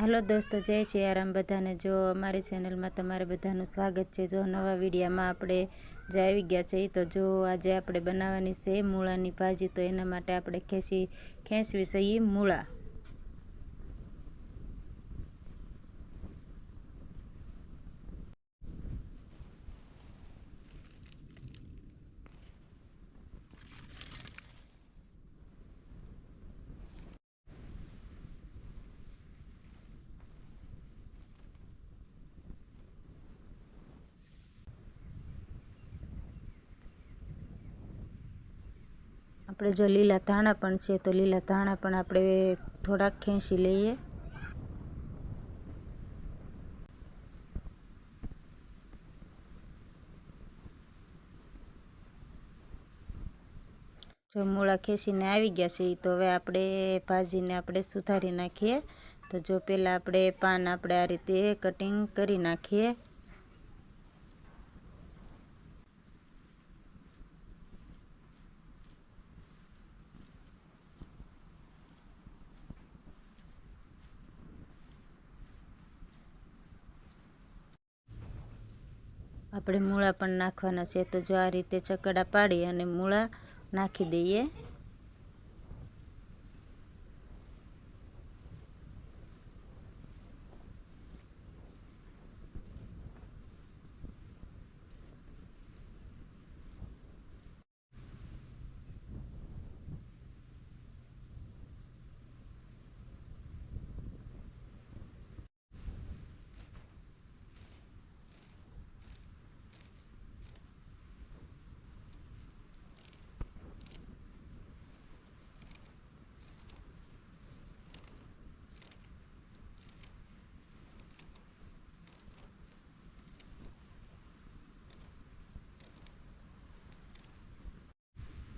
હાલો દોસ્તો, જય આરામ બધાને. જો અમારી ચેનલમાં તમારે બધાનું સ્વાગત છે, જો નવા વિડીયામાં આપણે જે આવી ગયા છે તો જો આજે આપણે બનાવવાની છે મૂળાની ભાજી. તો એના માટે આપણે ખેંચી, ખેંચવી છે મૂળા. આપણે જો લીલા ધાણા પણ છે, તો લીલા ધાણા પણ આપણે થોડાક ખેંચી લઈએ. જો મૂળા ખેંચીને આવી ગયા છે તો હવે આપણે ભાજીને આપણે સુધારી નાખીએ. તો જો પહેલાં આપણે પાન આપણે આ રીતે કટિંગ કરી નાખીએ. આપણે મૂળા પણ નાખવાના છે. તો જો આ રીતે ચકડા પાડી અને મૂળા નાખી દઈએ.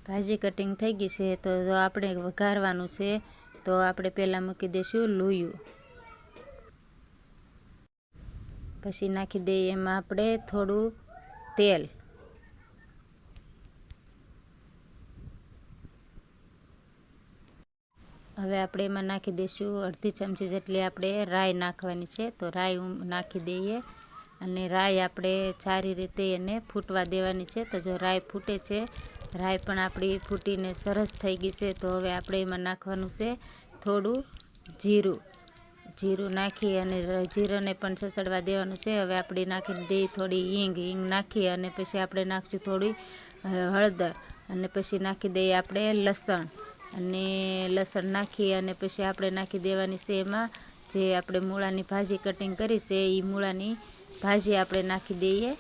ભાજી કટિંગ થઈ ગઈ છે, તો આપણે વઘારવાનું છે, તો આપણે પહેલાં મૂકી દઈશું લોયું. પછી નાખી દઈએ એમાં આપણે થોડું તેલ. હવે આપણે એમાં નાખી દઈશું અડધી ચમચી જેટલી આપણે રાઈ નાખવાની છે, તો રાઈ નાખી દઈએ. અને રાઈ આપણે સારી રીતે એને ફૂટવા દેવાની છે, તો જો રાઈ ફૂટે છે રાઈ પણ આપણી ફૂટીને સરસ થઈ ગઈ છે, તો હવે આપણે એમાં નાખવાનું છે થોડું જીરું. જીરું નાખી અને જીરાને પણ સસડવા દેવાનું છે. હવે આપણે નાખીને દઈ થોડી હિંગ હિંગ નાખી અને પછી આપણે નાખીશું થોડી હળદર અને પછી નાખી દઈએ આપણે લસણ. અને લસણ નાખી અને પછી આપણે નાખી દેવાની છે એમાં જે આપણે મૂળાની ભાજી કટિંગ કરી છે, એ મૂળાની ભાજી આપણે નાખી દઈએ.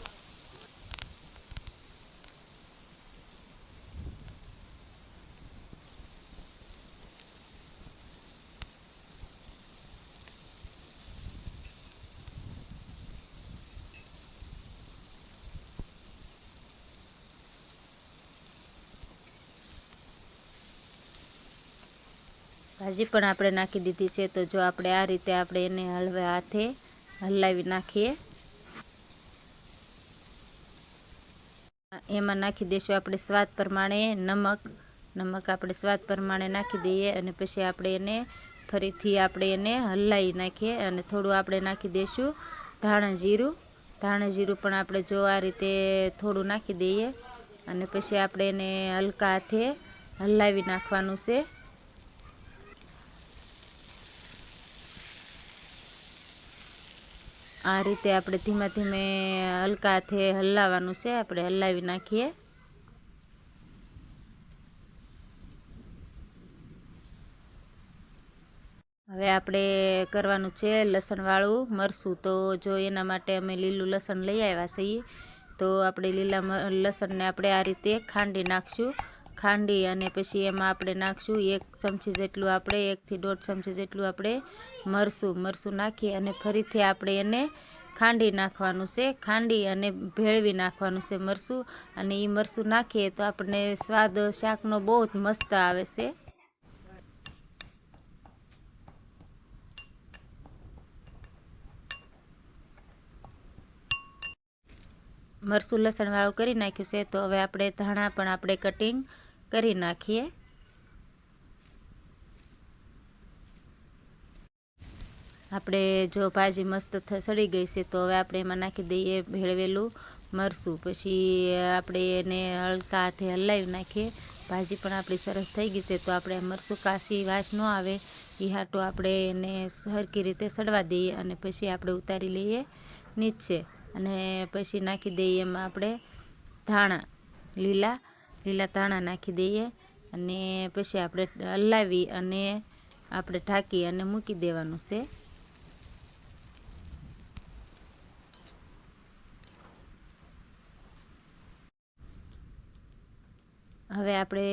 ભાજી પણ આપણે નાખી દીધી છે. તો જો આપણે આ રીતે આપણે એને હળવે હાથે હલાવી નાખીએ. એમાં નાખી દઈશું આપણે સ્વાદ પ્રમાણે નમક. નમક આપણે સ્વાદ પ્રમાણે નાખી દઈએ અને પછી આપણે એને ફરીથી આપણે એને હલાવી નાખીએ અને થોડું આપણે નાખી દઈશું ધાણા જીરું. ધાણા જીરું પણ આપણે જો આ રીતે થોડું નાખી દઈએ અને પછી આપણે એને હલકા હાથે હલાવી નાખવાનું છે. આ રીતે આપણે ધીમે ધીમે હલકા હલાવવાનું છે, આપણે હલાવી નાખીએ. હવે આપણે કરવાનું છે લસણવાળું મરસું. તો જો એના માટે અમે લીલું લસણ લઈ આવ્યા છીએ, તો આપણે લીલા લસણને આપણે આ રીતે ખાંડી નાખશું. ખાંડી અને પછી એમાં આપણે નાખશું એક ચમચી જેટલું આપણે, એકથી દોઢ ચમચી જેટલું આપણે મરસું મરસું નાખી અને ફરીથી આપણે એને ખાંડી નાખવાનું છે. ખાંડી અને ભેળવી નાખવાનું છે મરસું અને એ મરસું નાખીએ તો આપણને સ્વાદ શાકનો બહુ જ મસ્ત આવે છે. મરસું લસણવાળું કરી નાખ્યું છે તો હવે આપણે ધાણા પણ આપણે કટિંગ કરી નાખીએ. આપણે જો ભાજી મસ્ત સડી ગઈ છે, તો હવે આપણે એમાં નાખી દઈએ ભેળવેલું મરસું પછી આપણે એને હલકા હાથે હલાવી નાખીએ. ભાજી પણ આપણી સરસ થઈ ગઈ છે, તો આપણે મરસું કાશી વાસ ન આવે. એ હાટો આપણે એને સરખી રીતે સડવા દઈએ અને પછી આપણે ઉતારી લઈએ નીચે. અને પછી નાખી દઈએ એમાં આપણે ધાણા લીલા લીલા ધાણા નાખી દઈએ અને પછી આપણે હલાવી અને આપણે ઢાંકી અને મૂકી દેવાનું છે. હવે આપણે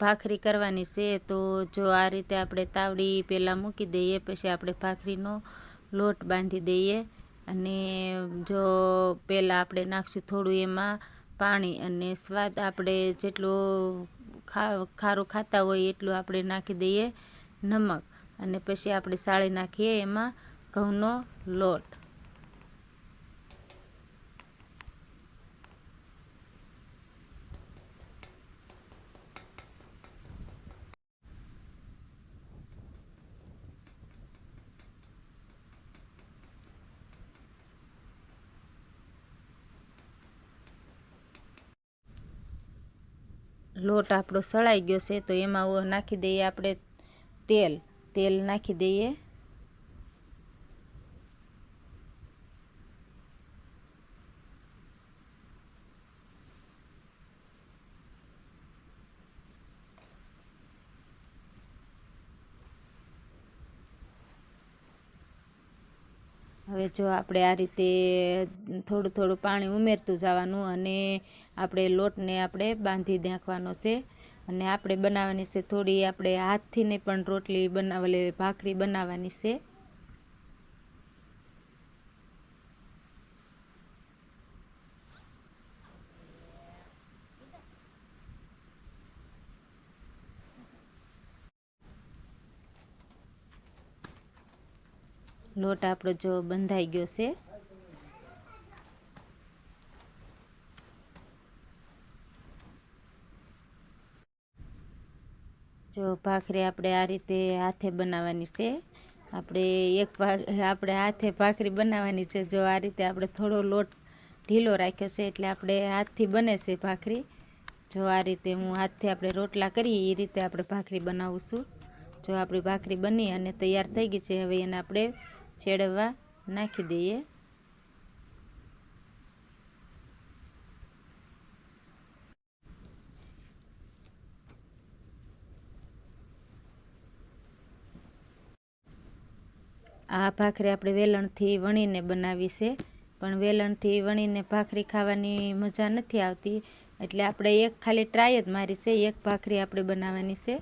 ભાખરી કરવાની છે તો જો આ રીતે આપણે તાવડી પહેલાં મૂકી દઈએ પછી આપણે ભાખરીનો લોટ બાંધી દઈએ અને જો પહેલાં આપણે નાખશું થોડું એમાં પાણી અને સ્વાદ આપણે જેટલું ખારું ખાતા હોય એટલું આપણે નાખી દઈએ નમક. અને પછી આપણે સાળી નાખીએ એમાં ઘઉંનો લોટ. લોટ આપણો સળાઈ ગયો છે તો એમાં નાખી દઈએ આપણે તેલ. તેલ નાખી દઈએ. હવે જો આપણે આ રીતે થોડું થોડું પાણી ઉમેરતું જવાનું અને આપણે લોટને આપણે બાંધી નાખવાનો છે અને આપણે બનાવવાની છે થોડી આપણે હાથથી ને પણ રોટલી બનાવેલી, ભાખરી બનાવવાની છે. લોટ આપણો જો બંધાઈ ગયો છે. જો ભાખરી આપણે આ રીતે હાથે બનાવવાની છે. આપણે એક આપણે હાથે ભાખરી બનાવવાની છે. જો આ રીતે આપણે થોડો લોટ ઢીલો રાખ્યો છે એટલે આપણે હાથથી બને છે ભાખરી. જો આ રીતે હું હાથથી આપણે રોટલા કરીએ એ રીતે આપણે ભાખરી બનાવું છું. જો આપણી ભાખરી બની અને તૈયાર થઈ ગઈ છે, હવે એને આપણે ચેડવવા નાખી દઈએ આ ભાખરી આપણે વેલણથી વણીને બનાવી છે પણ વેલણથી વણીને ભાખરી ખાવાની મજા નથી આવતી એટલે આપણે એક ખાલી ટ્રાય જ મારી છે એક ભાખરી આપણે બનાવવાની છે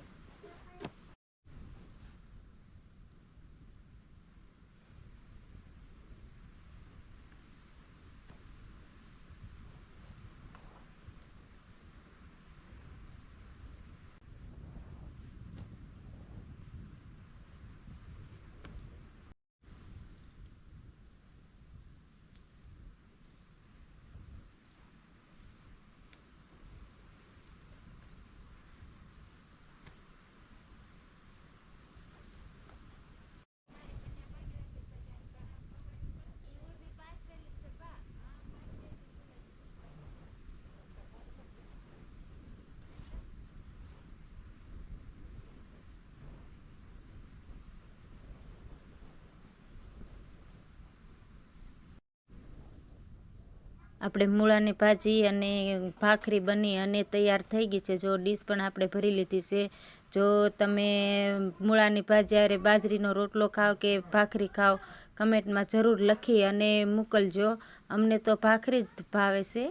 આપણે મૂળાની ભાજી અને ભાખરી બની અને તૈયાર થઈ ગઈ છે. જો ડીશ પણ આપણે ભરી લીધી છે. જો તમે મૂળાની ભાજી અરે બાજરીનો રોટલો ખાઓ કે ભાખરી ખાઓ કમેન્ટમાં જરૂર લખી અને મોકલજો. અમને તો ભાખરી જ ભાવે છે.